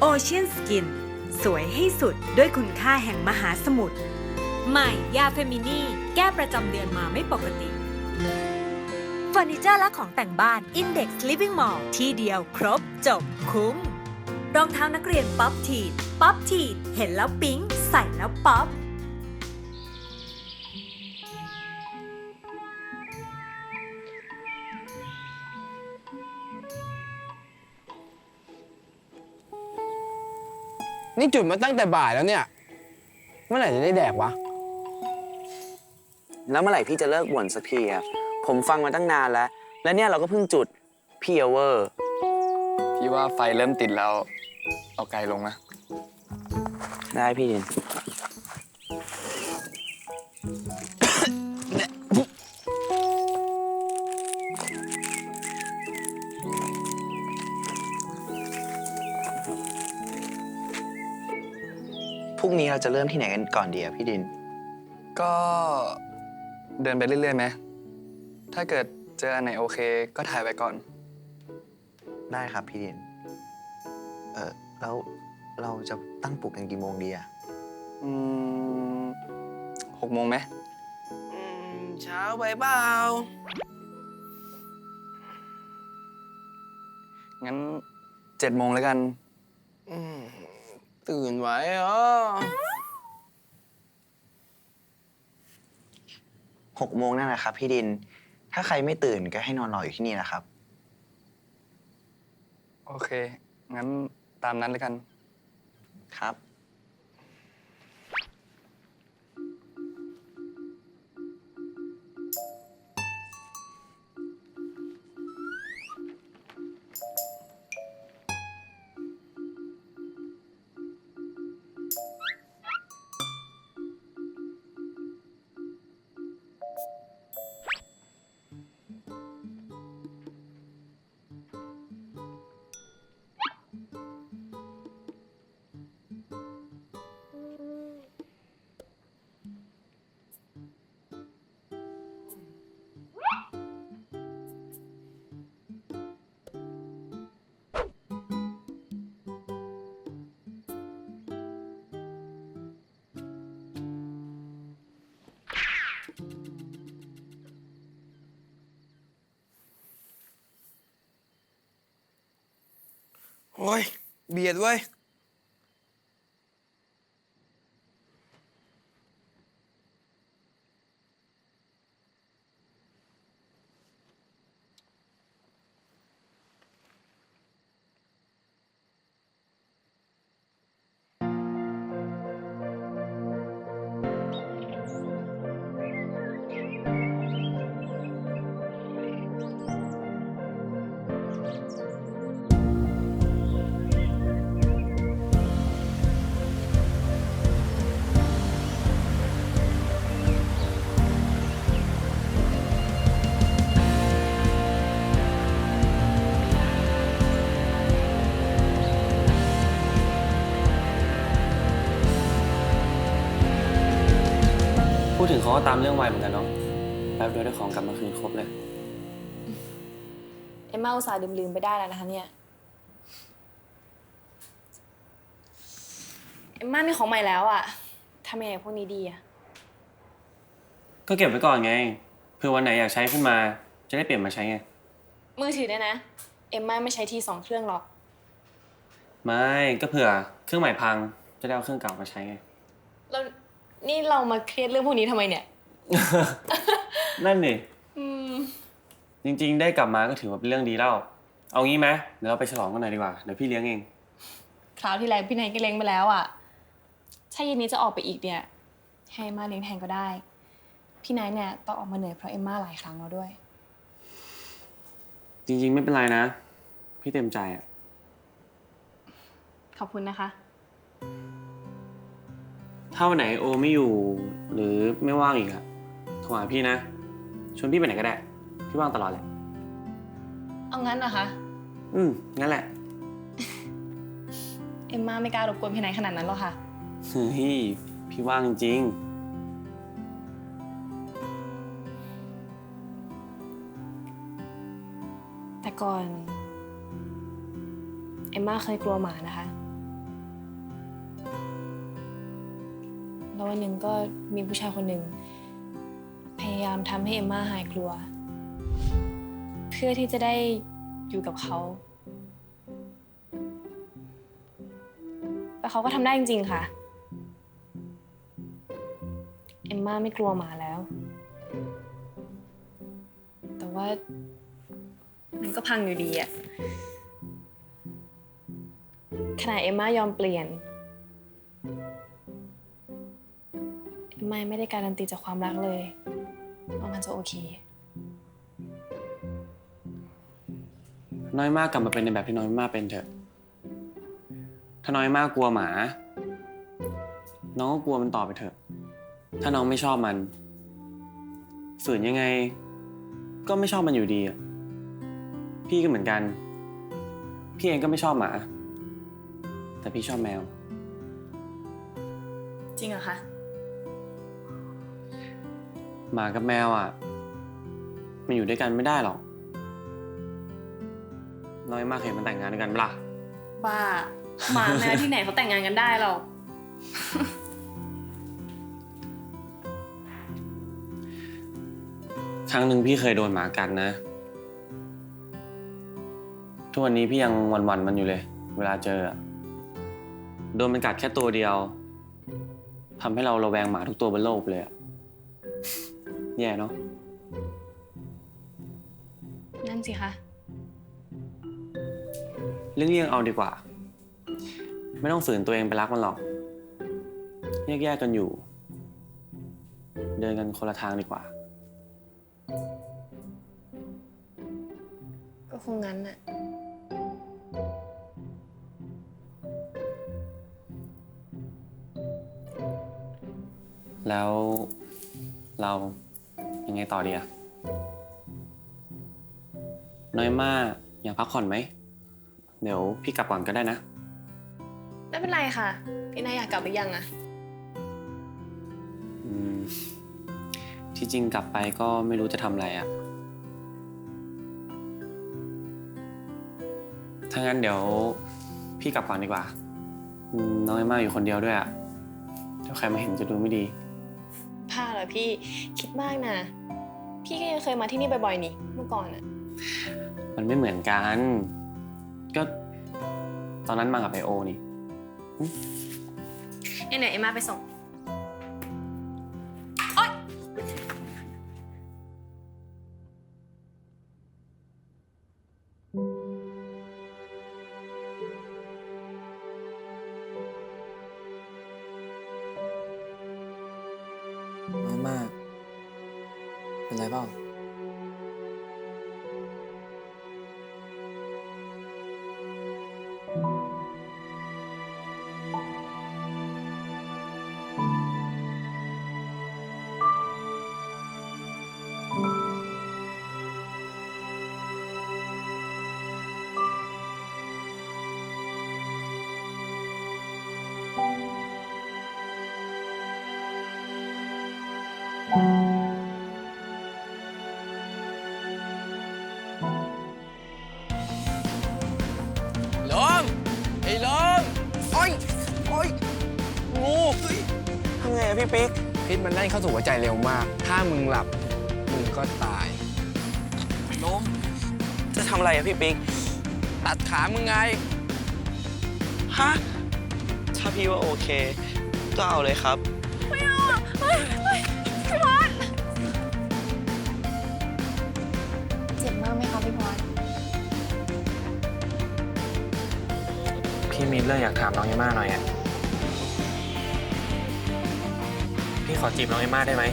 โอเชียนสกิน สวยให้สุดด้วยคุณค่าแห่งมหาสมุทรใหม่ยาเฟมินีแก้ประจำเดือนมาไม่ปกติเฟอร์นิเจอร์และของแต่งบ้าน Index Living Mall ที่เดียวครบจบคุ้ม รองเท้านักเรียนป๊อปทีนป๊อปทีนเห็นแล้วปิ๊ง ใส่แล้วป๊อป นี่จุดมาตั้งแต่บ่ายแล้วเนี่ย เมื่อไหร่จะได้แดกวะ แล้วเมื่อไหร่พี่จะเลิกบ่นสักทีอะผมฟังมาตั้งนานแล้ว แล้วเนี่ยเราก็เพิ่งจุดพี่เอเวอร์ พี่ว่าไฟเริ่มติดแล้ว เอาไกลลงนะ ได้พี่ดิน เราจะเริ่มที่ไหนกันก่อนดีอะพี่ดิน ก็เดินไปเรื่อยๆไหม ถ้าเกิดเจออันไหนโอเค ก็ถ่ายไว้ก่อน ได้ครับพี่ดิน เออแล้วเราจะตั้งปลุกกันกี่โมงดีอะอืมหกโมงไหมเช้าไปเปล่างั้นเจ็ดโมงแล้วกัน ตื่นไหวเหรอหกโมงนั่นแหละครับ พี่ดิน ถ้าใครไม่ตื่นก็ให้นอนรออยู่ที่นี่นะครับ โอเค งั้นตามนั้นแล้วกัน ครับ โอ้ย เบียดเว้ย เขาก็ตามเรื่องไวเหมือนกันเนาะแป๊บเดียวได้ของกลับมาคืนครบเลย เอ็มมาอุตส่าห์ลืมๆไปได้แล้วนะคะเนี่ย เอ็มมามีของใหม่แล้วอะทำยังไงพวกนี้ดีอะก็เก็บไว้ก่อนไงเพื่อวันไหนอยากใช้ขึ้นมา จะได้เปลี่ยนมาใช้ไง มือถือเนี่ยนะ เอ็มมาไม่ใช้ทีสองเครื่องหรอก ไม่ก็เผื่อเครื่องใหม่พังจะได้เอาเครื่องเก่ามาใช้ไงแล้ว นี่เรามาเครียดเรื่องพวกนี้ทำไมเนี่ย นั่นนี่อืม จริง ๆ ได้กลับมาก็ถือว่าเป็นเรื่องดีแล้ว เอางี้ไหมเดี๋ยวเราไปฉลองกันหน่อยดีกว่า เดี๋ยวพี่เลี้ยงเอง คราวที่แล้วพี่นายก็เลี้ยงไปแล้วอะถ้าเย็นนี้จะออกไปอีกเนี่ย ให้เอ็มมาเลี้ยงแทนก็ได้ พี่นายเนี่ยต้องออกมาเหนื่อยเพราะเอ็มมาหลายครั้งแล้วด้วย จริง ๆ ไม่เป็นไรนะ พี่เต็มใจอะขอบคุณนะคะ ถ้าวันไหนโอไม่อยู่ หรือไม่ว่างอีกอะโทรหาพี่นะ ชวนพี่ไปไหนก็ได้ พี่ว่างตลอดแหละ เอางั้นเหรอคะ อืมงั้นแหละ เอ็มมาไม่กล้ารบกวนพี่ไนายขนาดนั้นหรอกค่ะ เฮ้ย พี่ว่างจริง แต่ก่อน เอ็มมาเคยกลัวหมานะคะ วันหนึ่งก็มีผู้ชายคนหนึ่ง พยายามทำให้เอมมาหายกลัว เพื่อที่จะได้อยู่กับเขา แต่เขาก็ทำได้จริงๆค่ะ เอมมาไม่กลัวหมาแล้ว แต่ว่ามันก็พังอยู่ดีอะขณะเอมมายอมเปลี่ยน เอมมาไม่ได้การันตีจากความรักเลยว่ามันจะโอเค น้อยมากกลับมาเป็นในแบบที่น้อยมากเป็นเถอะ ถ้าน้อยมากกลัวหมา น้องก็กลัวมันต่อไปเถอะ ถ้าน้องไม่ชอบมันฝืนยังไง ก็ไม่ชอบมันอยู่ดีอะพี่ก็เหมือนกัน พี่เองก็ไม่ชอบหมา แต่พี่ชอบแมว จริงเหรอคะ หมากับแมวอะ มันอยู่ด้วยกันไม่ได้หรอก น้อยมากเห็นมันแต่งงานด้วยกันปะล่ะ บ้าหมาแมวที่ไหนเขาแต่งงานกันได้หรอก ครั้งหนึ่งพี่เคยโดนหมากัดนะ ทุกวันนี้พี่ยังหวันๆมันอยู่เลย เวลาเจออะโดนมันกัดแค่ตัวเดียวทำให้เราระแวงหมาทุกตัวบนโลกเลยอะ แย่เนาะ นั่นสิคะเลี่ยงๆเอาดีกว่า ไม่ต้องฝืนตัวเองไปรักมันหรอก แยกๆกันอยู่ เดินกันคนละทางดีกว่า ก็คงงั้นน่ะ แล้วเรา ยังไงต่อดีอะน้อยมากอยากพักผ่อนไหม เดี๋ยวพี่กลับก่อนก็ได้นะ ไม่เป็นไรค่ะ พี่นายอยากกลับหรือยังอะอืมที่จริงกลับไปก็ไม่รู้จะทำอะไรอะถ้างั้นเดี๋ยวพี่กลับก่อนดีกว่าอืมน้อยมากอยู่คนเดียวด้วยอะเดี๋ยวใครมาเห็นจะดูไม่ดี ผ้าเหรอพี่คิดมากนะ พี่ก็ยังเคยมาที่นี่บ่อยๆนี่เมื่อก่อนอะมันไม่เหมือนกัน ก็ตอนนั้นมากับไอโอนี่เอ็นไหนเอ็มมาไปส่ง ลงไอ้ลงโอ้ยโอ้ยงูทำไงอะพี่ปิ๊กพิษมันแล่นเข้าสู่หัวใจเร็วมาก ถ้ามึงหลับ มึงก็ตายลมจะทำอะไรอะพี่ปิ๊กตัดขามึงไง ฮะ ถ้าพี่ว่าโอเค ก็เอาเลยครับเมีเรื่องอยากถามน้องเอมม่าหน่อยอะพี่ขอจีบน้องเอมม่าได้ไหม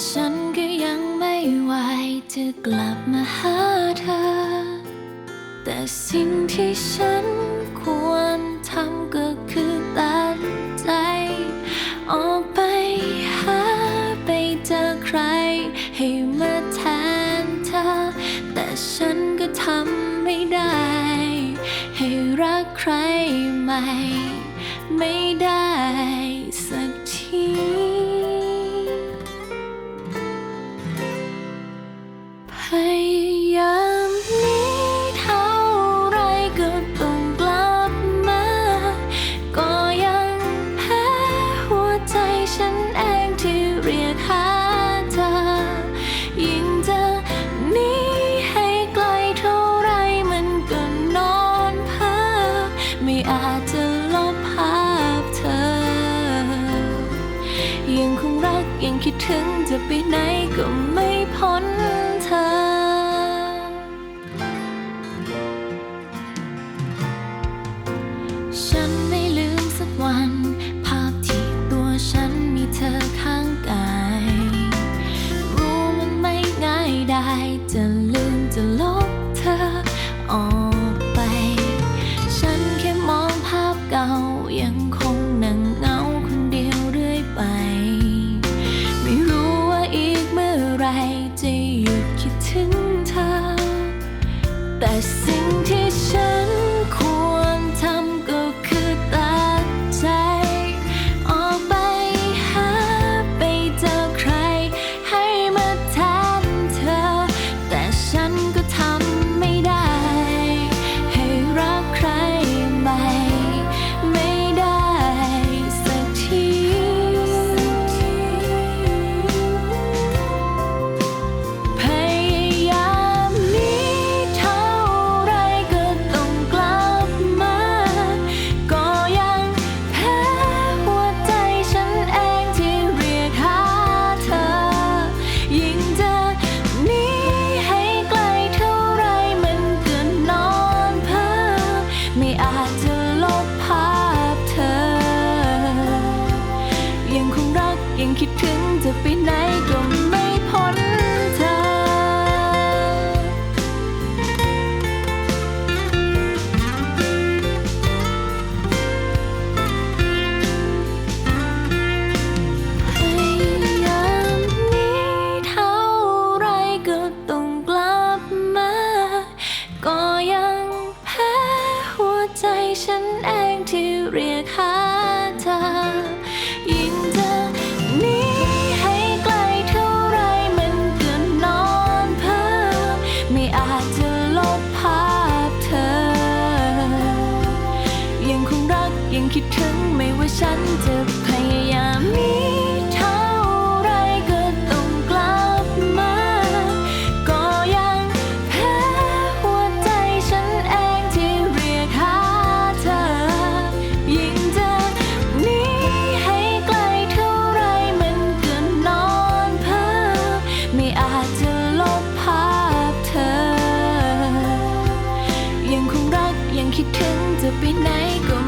แต่ฉันก็ยังไม่ไหวจะกลับมาหาเธอ แต่สิ่งที่ฉันควรทำก็คือตัดใจ ออกไปหาไปเจอใคร ให้มาแทนเธอ แต่ฉันก็ทำไม่ได้ ให้รักใครใหม่ ไม่ได้ คิดถึงจะไปไหนก็ไม่พ้นิดถึงไม่ว่าฉันจะพยายามมีเท่าไรก็ต้องกลับมา ก็ยังแพ้หัวใจฉันเองที่เรียกหาเธอ ยิ่งจะหนีให้ไกลเท่าไรมันกินอนเพ้อไม่อาจจะลบภาพเธอ ยังคงรักยังคิดถึงจะไปไหนก็